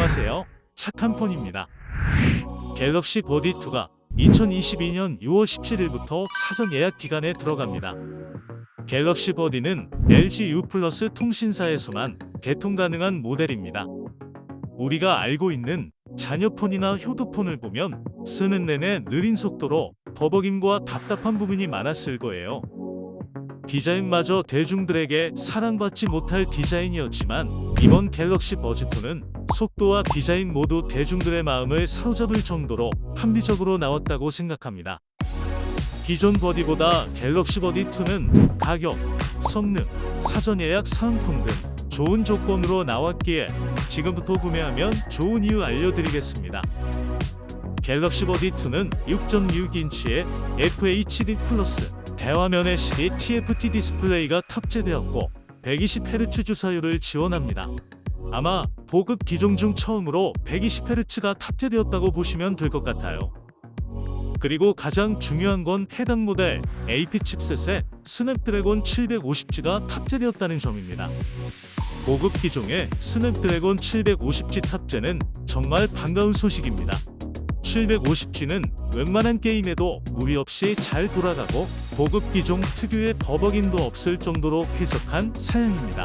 안녕하세요. 착한 폰입니다. 갤럭시 버디 2가 2022년 6월 17일부터 사전 예약 기간에 들어갑니다. 갤럭시 버디는 LG U 플러스 통신사에서만 개통 가능한 모델입니다. 우리가 알고 있는 자녀폰이나 효도폰을 보면 쓰는 내내 느린 속도로 버벅임과 답답한 부분이 많았을 거예요. 디자인마저 대중들에게 사랑받지 못할 디자인이었지만 이번 갤럭시 버즈2는 속도와 디자인 모두 대중들의 마음을 사로잡을 정도로 합리적으로 나왔다고 생각합니다. 기존 버디보다 갤럭시 버디2는 가격, 성능, 사전 예약 사은품 등 좋은 조건으로 나왔기에 지금부터 구매하면 좋은 이유 알려드리겠습니다. 갤럭시 버디2는 6.6인치의 FHD 플러스 대화면의 시기 TFT 디스플레이가 탑재되었고 120Hz 주사율을 지원합니다. 아마 보급 기종 중 처음으로 120Hz가 탑재되었다고 보시면 될 것 같아요. 그리고 가장 중요한 건 해당 모델 AP 칩셋에 스냅드래곤 750G가 탑재되었다는 점입니다. 고급 기종의 스냅드래곤 750G 탑재는 정말 반가운 소식입니다. 750G는 웬만한 게임에도 무리 없이 잘 돌아가고 고급 기종 특유의 버벅임도 없을 정도로 쾌적한 사양입니다.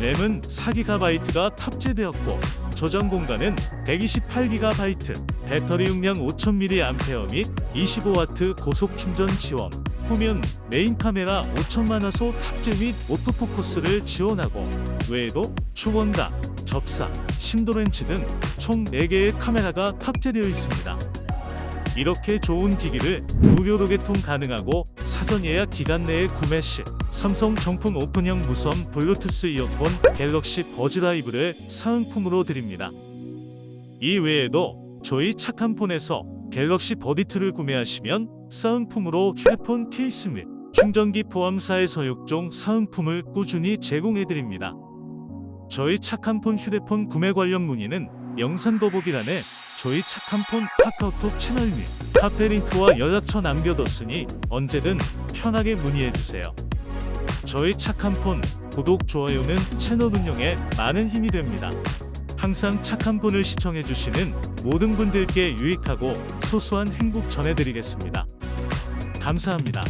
램은 4GB가 탑재되었고 저장 공간은 128GB, 배터리 용량 5000mAh 및 25W 고속 충전 지원. 후면 메인 카메라 5000만화소 탑재 및 오토포커스를 지원하고 외에도 초원각, 접사, 심도 렌치 등 총 4개의 카메라가 탑재되어 있습니다. 이렇게 좋은 기기를 무료로 개통 가능하고 사전 예약 기간 내에 구매 시 삼성 정품 오픈형 무선 블루투스 이어폰 갤럭시 버즈 라이브를 사은품으로 드립니다. 이 외에도 저희 착한 폰에서 갤럭시 버디2를 구매하시면 사은품으로 휴대폰 케이스 및 충전기 포함사의 서육종 사은품을 꾸준히 제공해 드립니다. 저희 착한 폰 휴대폰 구매 관련 문의는 영상 더보기란에 저희 착한 폰 카카오톡 채널 및 카페 링크와 연락처 남겨뒀으니 언제든 편하게 문의해 주세요. 저희 착한 폰 구독 좋아요는 채널 운영에 많은 힘이 됩니다. 항상 착한 폰을 시청해 주시는 모든 분들께 유익하고 소소한 행복 전해드리겠습니다. 감사합니다.